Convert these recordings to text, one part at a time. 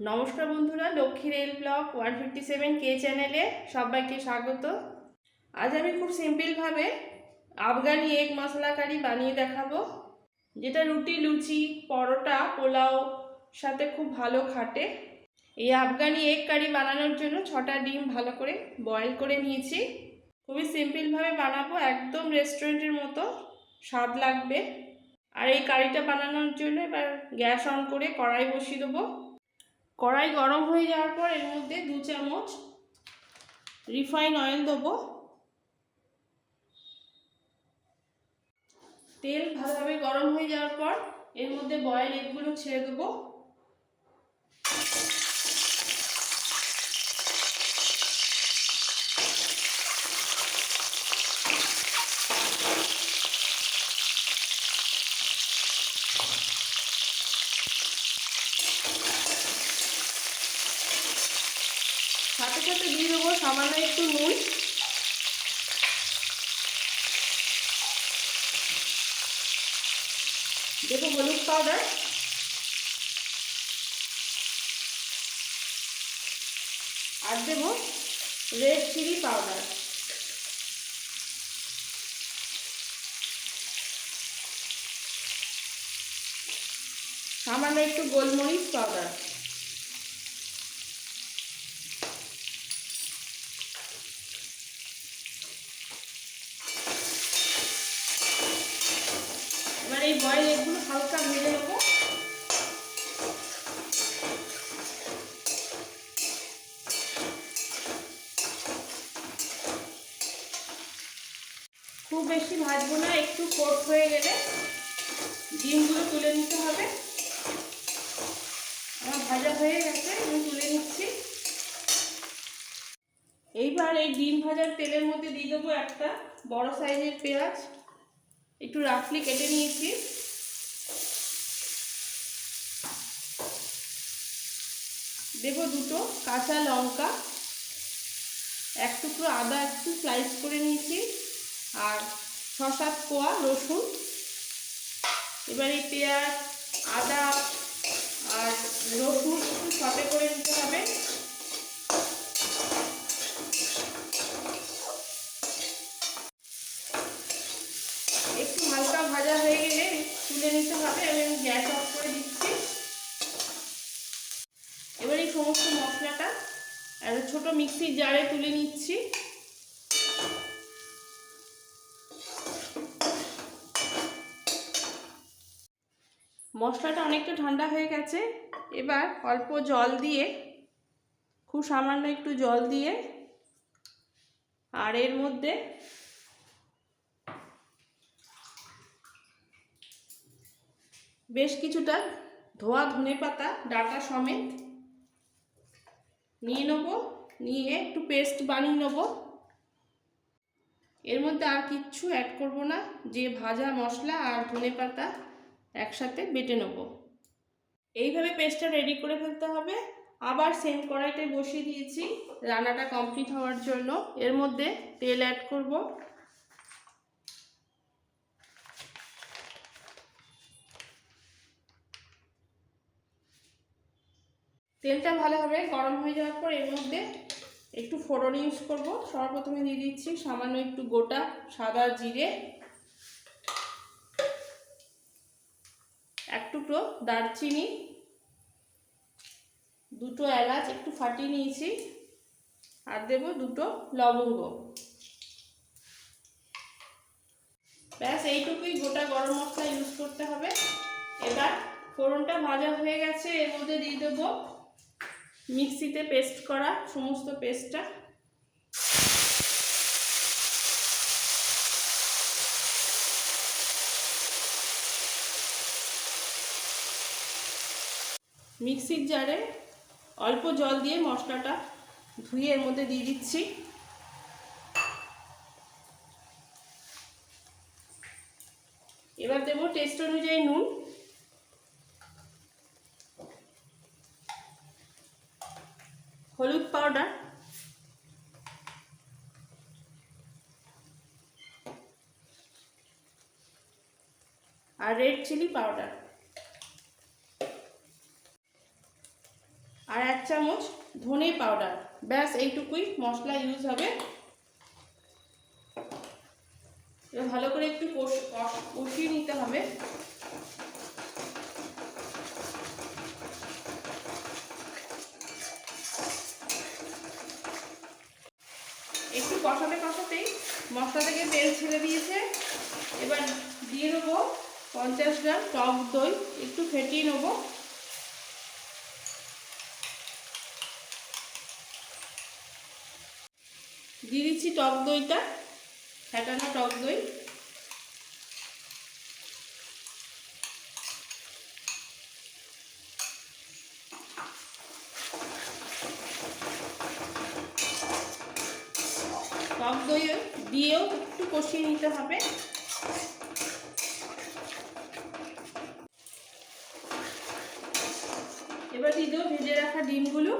নমস্কার বন্ধুরা, Lakshmi rail block one fifty seven কে চ্যানেলে সবাইকে স্বাগত। আজ আমি খুব সিম্পলভাবে আফগানি এগ মশলা কারি বানিয়ে দেখাবো, যেটা রুটি, লুচি, পরোটা, পোলাও সাথে খুব ভালো খাটে। এই আফগানি এগ কারি বানানোর জন্য ছটা ডিম ভালো করে বয়েল করে নিয়েছি। খুবই সিম্পলভাবে বানাবো, একদম রেস্টুরেন্টের মতো স্বাদ লাগবে। আর এই কারিটা বানানোর জন্য এবার গ্যাস অন করে কড়াই বসিয়ে দেবো। কড়াই গরম হয়ে যাওয়ার পর এর মধ্যে দু চামচ রিফাইন অয়েল দেবো। তেল ভালোভাবে গরম হয়ে যাওয়ার পর এর মধ্যে বয়েল এগুলো ছেড়ে দেবো সাথে সাথে দিয়ে দেবো সামান্য একটু নুন। দেবো হলুদ পাউডার আর দেবো রেড চিলি পাউডার সামান্য একটু গোলমরিচ পাউডার এবার এই বয়েল এগুলো হালকা ভেজে নেব। খুব বেশি ভাজবো না, একটু কোট হয়ে গেলে ডিমগুলো তুলে নিতে হবে। আমার ভাজা হয়ে গেছে, আমি তুলে নিচ্ছি। এইবার এই ডিম ভাজার তেলের মধ্যে দিয়ে দেবো একটা বড় সাইজের পেঁয়াজ। একটু রাফলি কেটে নিয়েছি। দেবো দুটো কাঁচা লঙ্কা, এক টুকরো আদা একটু স্লাইস করে নিয়েছি, আর ছ সাত কোয়া রসুন। এবার এই পেঁয়াজ, আদা আর রসুন একটু সতে করে নিতে হবে একটু হালকা ভাজা হয়ে গেলে তুলে নিতে হবে আমি আমি গ্যাস অফ করে দিচ্ছি এবার এই সমস্ত মশলাটা একটা ছোট মিক্সির জারে তুলে নিচ্ছি। মশলাটা অনেকটা ঠান্ডা হয়ে গেছে। এবার অল্প জল দিয়ে, খুব সামান্য একটু জল দিয়ে, আর এর মধ্যে বেশ কিছুটা ধোয়া ধনে পাতা ডাটা সমেত নিয়ে নেব, নিয়ে একটু পেস্ট বানিয়ে নেব। এর মধ্যে আর কিচ্ছু অ্যাড করব না, যে ভাজা মশলা আর ধনে পাতা একসাথে বেটে নেব। এইভাবে পেস্টটা রেডি করে ফেলতে হবে। আবার সেম কড়াইতে বসিয়ে দিয়েছি, রান্নাটা কমপ্লিট হওয়ার জন্য। এর মধ্যে তেল অ্যাড করব। তেলটা ভালোভাবে গরম হয়ে যাওয়ার পর এর মধ্যে একটু ফোড়ন ইউজ করব। সবার প্রথমে দিয়ে দিচ্ছি সামান্য একটু গোটা সাদা জিরে। এক টুকরো দারচিনি। দুটো এলাচ একটু ফাটিয়ে নিয়েছি। আর দেব দুটো লবঙ্গ। ব্যাস, এইটুকুই গোটা গরম মশলা ইউজ করতে হবে। এবার ফোড়নটা ভাজা হয়ে গেছে, এর মধ্যে দিয়ে দেবো মিক্সিতে পেস্ট করা সমস্ত পেস্টটা। মিক্সির জারে অল্প জল দিয়ে মশলাটা ধুয়ে এর মধ্যে দিয়ে দিচ্ছি। এবার দেবো টেস্ট অনুযায়ী নুন হলুদ পাউডার আর রেড চিলি পাউডার আর এক চামচ ধনে পাউডার ব্যাস, এইটুকুই মশলা ইউজ হবে। ভালো করে একটু কষ- কষ- কষিয়ে নিতে হবে। একটু কষাতে, কষাতেই মশলা থেকে তেল ছেড়ে দিয়েছে। এবার দিয়ে দেবো পঞ্চাশ গ্রাম টক দই, একটু ফেটিয়ে নেব। দিয়ে দিচ্ছি টক দইটা ফ্যাটানো টক দই। টক দই দিয়েও একটু কষিয়ে নিতে হবে। দেবো ভেজে রাখা ডিমগুলো।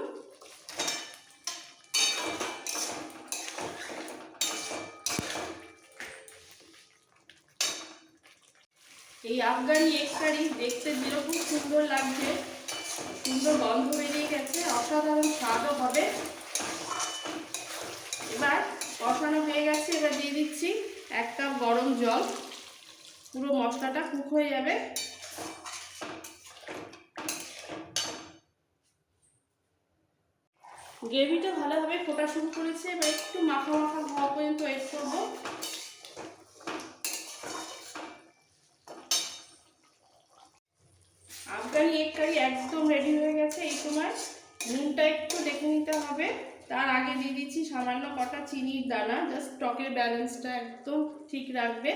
এই আফগানি এগ কারি দেখতে যেরকম সুন্দর লাগছে, সুন্দর গন্ধ বেরিয়ে গেছে, অসাধারণ স্বাদও হবে। এবার কষানো হয়ে গেছে, এবার দিয়ে দিচ্ছি এক কাপ গরম জল। পুরো মশলাটা কুক হয়ে যাবে। গ্রেভিটা ভালোভাবে ফোটা শুরু করেছে, এবার একটু মাখা মাখা হওয়া পর্যন্ত ওয়েট করব। আফগানি এগ কারি একদম রেডি হয়ে গেছে এই সময়। নুনটা একটু দেখে নিতে হবে। তার আগে দিয়ে দিচ্ছি সামান্য কটা চিনির দানা জাস্ট টকের ব্যালেন্সটা একদম ঠিক রাখবে।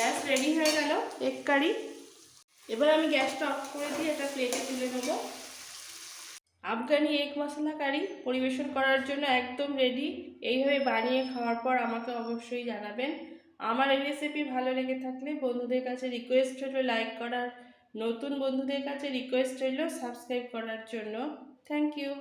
ব্যাস রেডি হয়ে গেল এগ কারি। এবার আমি গ্যাসটা অফ করে দিয়ে এটা প্লেটে তুলে নেব। আফগানি এগ মশলা কারি পরিবেশন করার জন্য একদম রেডি এইভাবে বানিয়ে খাওয়ার পর আমাকে অবশ্যই জানাবেন। আমার এই রেসিপি ভালো লেগে থাকলে বন্ধুদের কাছে রিকোয়েস্ট রইল লাইক করার। নতুন বন্ধুদের কাছে রিকোয়েস্ট রইল সাবস্ক্রাইব করার জন্য। Thank you